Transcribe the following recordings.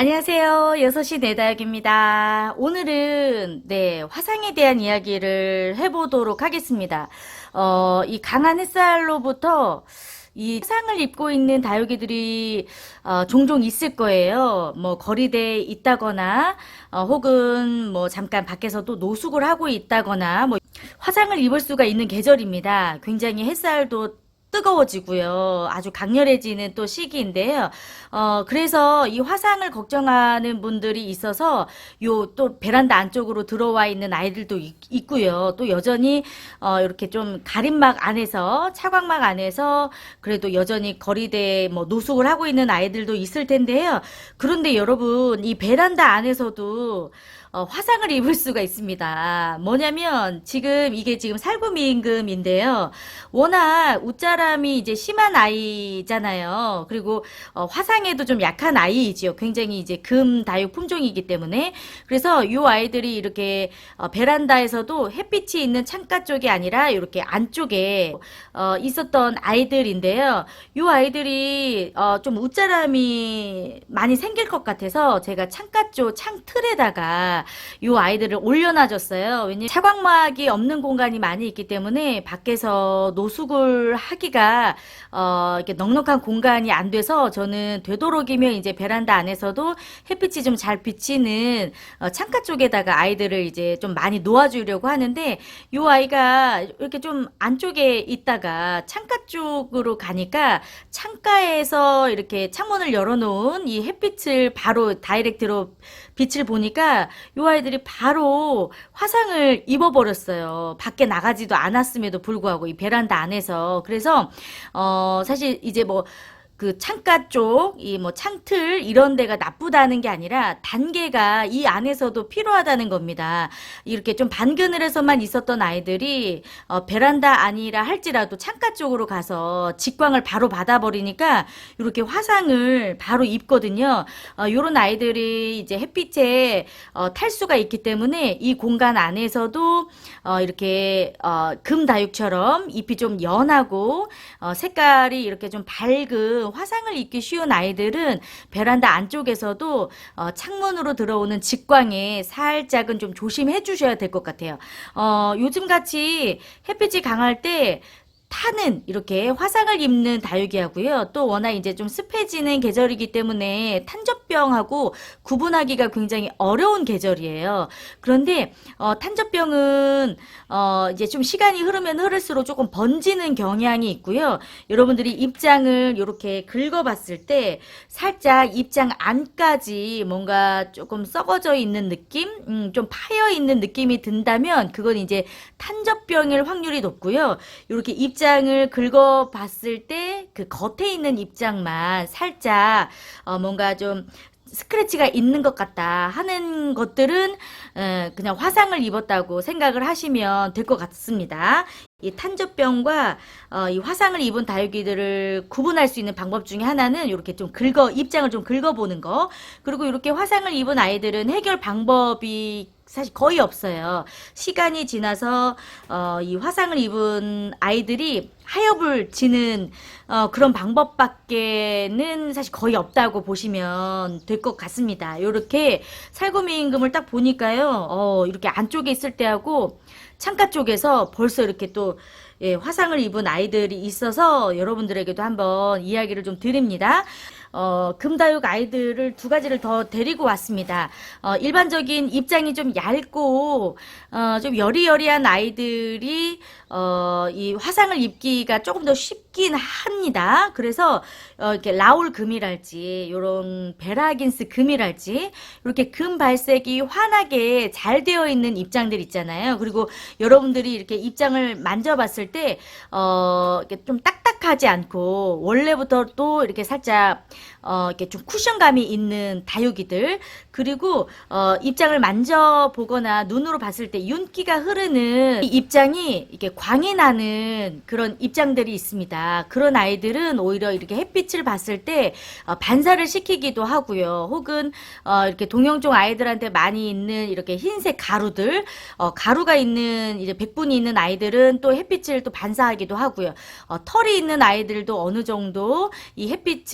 안녕하세요. 6시 내다육입니다. 오늘은, 네, 화상에 대한 이야기를 해보도록 하겠습니다. 어, 이 강한 햇살로부터 이 화상을 입고 있는 다육이들이 어, 종종 있을 거예요. 뭐 거리대에 있다거나 어, 혹은 뭐 잠깐 밖에서도 노숙을 하고 있다거나 뭐 화상을 입을 수가 있는 계절입니다. 굉장히 햇살도 뜨거워지고요. 아주 강렬해지는 또 시기인데요. 어, 그래서 이 화상을 걱정하는 분들이 있어서 요 또 베란다 안쪽으로 들어와 있는 아이들도 있, 고요 또 여전히 어, 이렇게 좀 가림막 안에서 차광막 안에서 그래도 여전히 거리대에 뭐 노숙을 하고 있는 아이들도 있을 텐데요. 그런데 여러분 이 베란다 안에서도 어, 화상을 입을 수가 있습니다. 뭐냐면 지금 이게 지금 살구미 임금인데요. 워낙 웃자람이 이제 심한 아이잖아요. 그리고 어, 화상에도 좀 약한 아이이지요. 굉장히 이제 금 다육 품종이기 때문에 그래서 이 아이들이 이렇게 어, 베란다에서도 햇빛이 있는 창가 쪽이 아니라 이렇게 안쪽에 어, 있었던 아이들인데요. 이 아이들이 어, 좀 웃자람이 많이 생길 것 같아서 제가 창가 쪽 창틀에다가 이 아이들을 올려놔줬어요. 왜냐면 차광막이 없는 공간이 많이 있기 때문에 밖에서 노숙을 하기가 어, 이렇게 넉넉한 공간이 안 돼서 저는 되도록이면 이제 베란다 안에서도 햇빛이 좀 잘 비치는 어, 창가 쪽에다가 아이들을 이제 좀 많이 놓아주려고 하는데 이 아이가 이렇게 좀 안쪽에 있다가 창가 쪽으로 가니까 창가에서 이렇게 창문을 열어놓은 이 햇빛을 바로 다이렉트로 빛을 보니까 이 아이들이 바로 화상을 입어버렸어요. 밖에 나가지도 않았음에도 불구하고 이 베란다 안에서. 그래서, 어, 사실 이제 뭐, 그 창가 쪽, 이 뭐 창틀 이런 데가 나쁘다는 게 아니라 단계가 이 안에서도 필요하다는 겁니다. 이렇게 좀 반그늘에서만 있었던 아이들이 어, 베란다 아니라 할지라도 창가 쪽으로 가서 직광을 바로 받아버리니까 이렇게 화상을 바로 입거든요. 어, 요런 아이들이 이제 햇빛에 어, 탈수가 있기 때문에 이 공간 안에서도 어, 이렇게 어, 금 다육처럼 잎이 좀 연하고 어, 색깔이 이렇게 좀 밝은 화상을 입기 쉬운 아이들은 베란다 안쪽에서도 어, 창문으로 들어오는 직광에 살짝은 좀 조심해 주셔야 될 것 같아요. 어, 요즘 같이 햇빛이 강할 때 타는 이렇게 화상을 입는 다육이하고요. 또 워낙 이제 좀 습해지는 계절이기 때문에 탄저병 하고 구분하기가 굉장히 어려운 계절이에요. 그런데 어, 탄저병은 어, 이제 좀 시간이 흐르면 흐를수록 조금 번지는 경향이 있고요. 여러분들이 입장을 이렇게 긁어봤을 때 살짝 입장 안까지 뭔가 조금 썩어져 있는 느낌, 음, 좀 파여 있는 느낌이 든다면 그건 이제 탄저병일 확률이 높고요. 이렇게 입장을 긁어봤을 때 그 겉에 있는 입장만 살짝 어, 뭔가 좀 스크래치가 있는 것 같다 하는 것들은 어, 그냥 화상을 입었다고 생각을 하시면 될 것 같습니다. 이 탄저병과 어, 이 화상을 입은 다육이들을 구분할 수 있는 방법 중에 하나는 이렇게 좀 긁어 입장을 좀 긁어보는 거 그리고 이렇게 화상을 입은 아이들은 해결 방법이 사실 거의 없어요. 시간이 지나서 어, 이 화상을 입은 아이들이 하엽을 지는 어, 그런 방법밖에는 사실 거의 없다고 보시면 될 것 같습니다. 이렇게 살구미 임금을 딱 보니까요, 어, 이렇게 안쪽에 있을 때하고 창가 쪽에서 벌써 이렇게 또 예, 화상을 입은 아이들이 있어서 여러분들에게도 한번 이야기를 좀 드립니다. 어, 금다육 아이들을 두 가지를 더 데리고 왔습니다. 어, 일반적인 입장이 좀 얇고, 어, 좀 여리여리한 아이들이, 어, 이 화상을 입기가 조금 더 쉽긴 합니다. 그래서, 어, 이렇게 라울 금이랄지, 요런 베라긴스 금이랄지, 이렇게 금 발색이 환하게 잘 되어 있는 입장들 있잖아요. 그리고 여러분들이 이렇게 입장을 만져봤을 때, 어, 이렇게 좀 딱딱하지 않고, 원래부터 또 이렇게 살짝, 어, 이렇게 좀 쿠션감이 있는 다육이들, 그리고, 어, 입장을 만져보거나 눈으로 봤을 때 윤기가 흐르는 이 입장이 이렇게 광이 나는 그런 입장들이 있습니다. 그런 아이들은 오히려 이렇게 햇빛을 봤을 때 어, 반사를 시키기도 하고요. 혹은 어, 이렇게 동영종 아이들한테 많이 있는 이렇게 흰색 가루들, 어, 가루가 있는 이제 백분이 있는 아이들은 또 햇빛을 또 반사하기도 하고요. 어, 털이 있는 아이들도 어느 정도 이 햇빛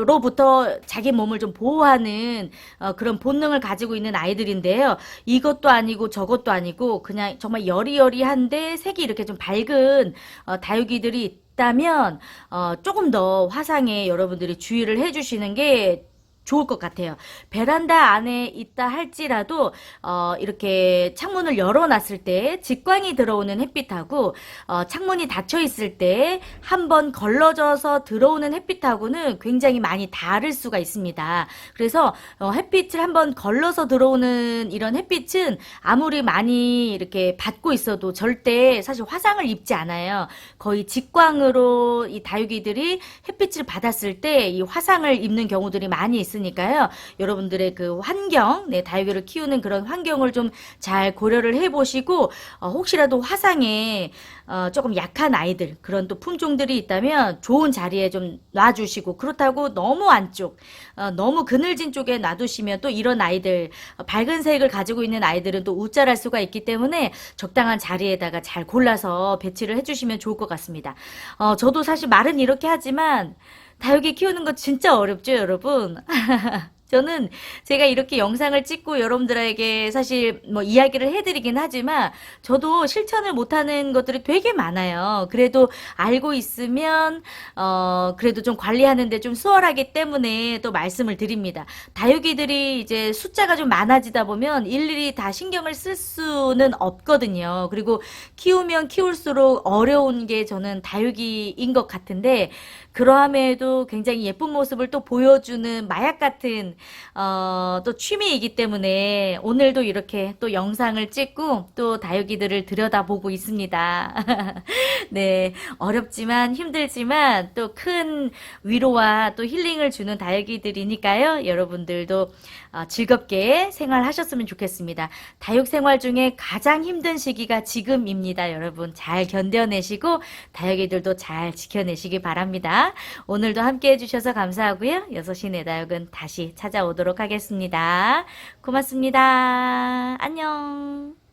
으로부터 자기 몸을 좀 보호하는 어, 그런 본능을 가지고 있는 아이들인데요. 이것도 아니고 저것도 아니고 그냥 정말 여리여리한데 색이 이렇게 좀 밝은 어, 다육이들이 있다면 어, 조금 더 화상에 여러분들이 주의를 해주시는 게 좋을 것 같아요. 베란다 안에 있다 할지라도 어, 이렇게 창문을 열어놨을 때 직광이 들어오는 햇빛하고 어, 창문이 닫혀 있을 때 한번 걸러져서 들어오는 햇빛하고는 굉장히 많이 다를 수가 있습니다. 그래서 어, 햇빛을 한번 걸러서 들어오는 이런 햇빛은 아무리 많이 이렇게 받고 있어도 절대 사실 화상을 입지 않아요. 거의 직광으로 이 다육이들이 햇빛을 받았을 때 이 화상을 입는 경우들이 많이 있 으니까요. 여러분들의 그 환경, 네, 다육이를 키우는 그런 환경을 좀 잘 고려를 해보시고 어, 혹시라도 화상에 어, 조금 약한 아이들 그런 또 품종들이 있다면 좋은 자리에 좀 놔주시고 그렇다고 너무 안쪽, 어, 너무 그늘진 쪽에 놔두시면 또 이런 아이들 어, 밝은 색을 가지고 있는 아이들은 또 우짤할 수가 있기 때문에 적당한 자리에다가 잘 골라서 배치를 해주시면 좋을 것 같습니다. 어, 저도 사실 말은 이렇게 하지만 다육이 키우는 거 진짜 어렵죠, 여러분? 저는 제가 이렇게 영상을 찍고 여러분들에게 사실 뭐 이야기를 해드리긴 하지만 저도 실천을 못하는 것들이 되게 많아요. 그래도 알고 있으면 어 그래도 좀 관리하는데 좀 수월하기 때문에 또 말씀을 드립니다. 다육이들이 이제 숫자가 좀 많아지다 보면 일일이 다 신경을 쓸 수는 없거든요. 그리고 키우면 키울수록 어려운 게 저는 다육이인 것 같은데 그러함에도 굉장히 예쁜 모습을 또 보여주는 마약 같은 어, 또 취미이기 때문에 오늘도 이렇게 또 영상을 찍고 또 다육이들을 들여다보고 있습니다. 네, 어렵지만 힘들지만 또 큰 위로와 또 힐링을 주는 다육이들이니까요. 여러분들도 어, 즐겁게 생활하셨으면 좋겠습니다. 다육 생활 중에 가장 힘든 시기가 지금입니다. 여러분 잘 견뎌내시고 다육이들도 잘 지켜내시기 바랍니다. 오늘도 함께 해주셔서 감사하고요. 6시 내 다육은 다시 찾아오도록 하겠습니다. 고맙습니다. 안녕.